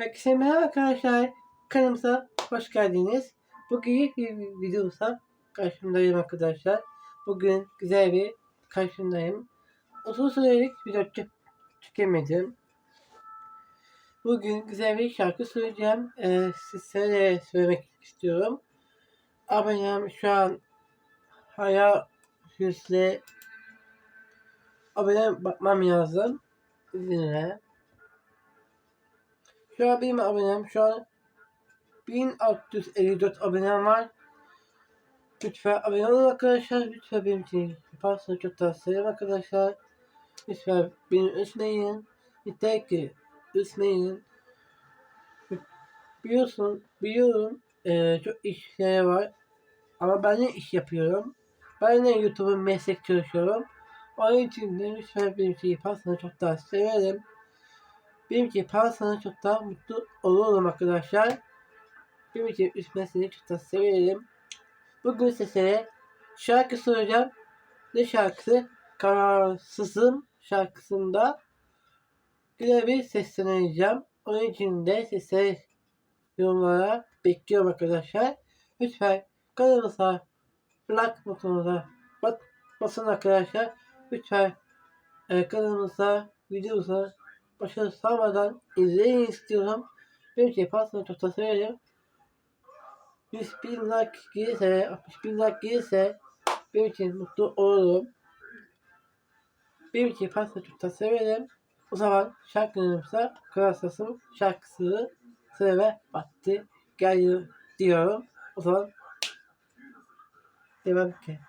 Herkese merhaba arkadaşlar. Kanalımıza hoş geldiniz. Bugün bir videosa karşımdayım arkadaşlar. Bugün güzel bir karşımdayım. Uzun sürelik video çek çekemedim. Bugün güzel bir şarkı söyleyeceğim. Ee, sizlere söylemek istiyorum. Abonem şu an Haya Hüsle Abonem bakmam lazım. İzinle. Şu an benim abonem şu an 1654 abonem var. Lütfen abone olun arkadaşlar. Lütfen benim için yaparsanız çok tavsiye arkadaşlar. Lütfen beni üzmeyin. Yeter ki üzmeyin. Biliyorsun, biliyorum e, çok işleri var. Ama ben de iş yapıyorum. Ben de YouTube'un meslek çalışıyorum. Onun için de lütfen benim için yaparsanız çok daha severim. Benim için yaparsanız çok daha mutlu olurum arkadaşlar. Benim için üzmesini çok daha severim. Bugün size şarkı soracağım. Ne şarkısı? Kararsızım şarkısında güzel bir sesleneceğim. Onun için de size yorumlara bekliyorum arkadaşlar. Lütfen kanalımıza like butonuna bas, basın arkadaşlar. Lütfen e, kanalımıza videomuza başarı sağlamadan izleyin istiyorum. İçin yaparsanız çok da severim. 100 bin like gelirse, 60 bin like gelirse benim için mutlu olurum. Benim için çok da severim. O zaman şarkımıza Kral Sasım şarkısı sıra ve battı geliyor diyorum. O zaman devam ki.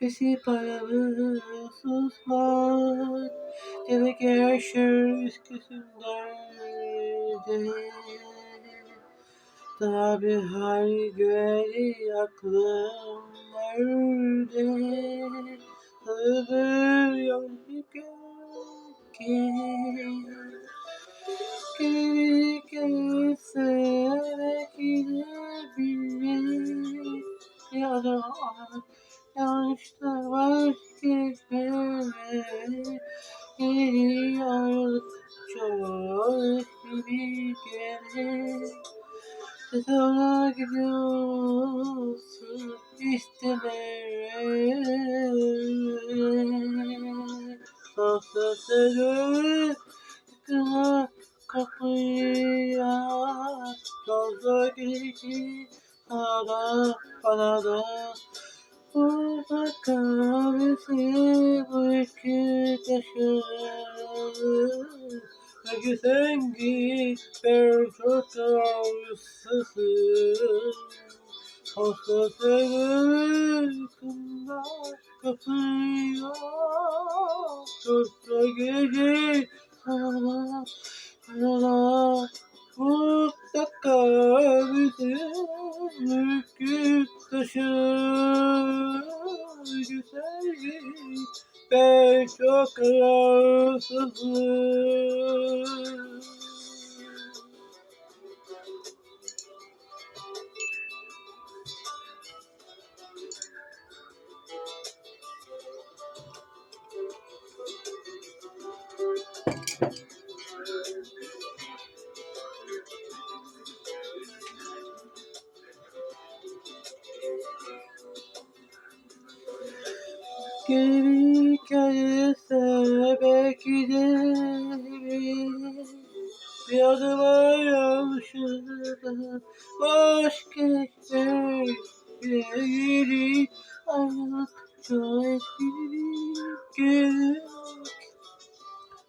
Eski paramı susmaz Demek yaşar üsküsünlerde Daha bir hal güveni aklım yanlışlar var Geri ayrılık çok gibi gelir Sonra gidiyorsun istemeyerek Sonsuz seni tıkına kapıya Sonsuz gidici sana bana da Burada kahvesi bu iki taşı Peki sen git ben çok arsızım Hasta kında kapıyor da gece sana bana Mutlaka bizim two Geri gelirse belki de bir adım yanlışlıkla vazgeçmek geri ayrılık çok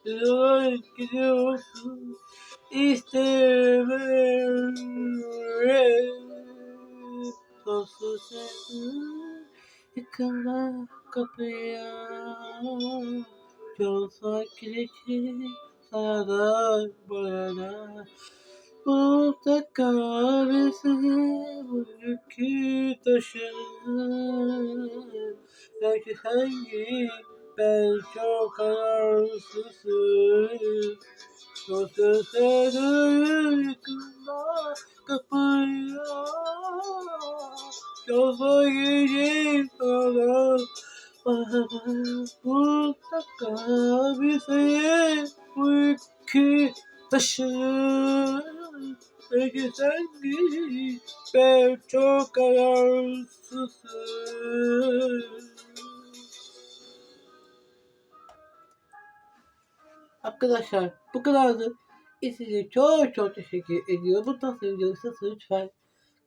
gerek gidiyorsun istemem Dostum sen Yıkıla kapıya. Yolsa kilitli sana da bana da Burada kahvesi bu yükü taşır. Belki sen git ben çok kararsızım. Seni yakında kapıya Yolda sana Bana mutlaka bir şey Bu iki taşır Peki sen git Ben çok kararsızım Arkadaşlar bu kadardı. Size çok çok teşekkür ediyorum. Bu tarz videolarsa lütfen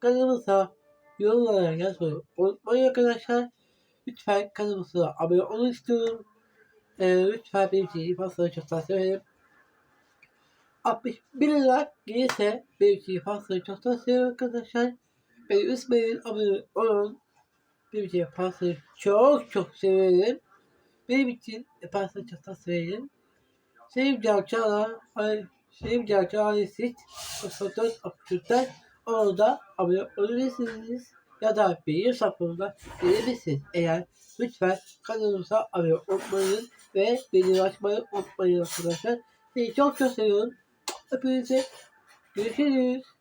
kanalımıza yorumlara yazmayı unutmayın arkadaşlar. Lütfen kanalımıza abone olun istiyorum. Ee, lütfen benim için fazla çok daha severim. 61 like gelirse benim için fazla çok daha severim arkadaşlar. Beni üzmeyin abone olun. Benim için fazla çok çok severim. Benim için fazla çok daha severim. Sevim Calçağ'a, Sevim Calçağ'a sit, fotoğraf apışırlar. Orada abone olabilirsiniz. Ya da benim hesabımda gelebilirsiniz. Eğer lütfen kanalımıza abone olmayın ve beni açmayı unutmayın arkadaşlar. Sizi çok çok seviyorum. Hepinize görüşürüz.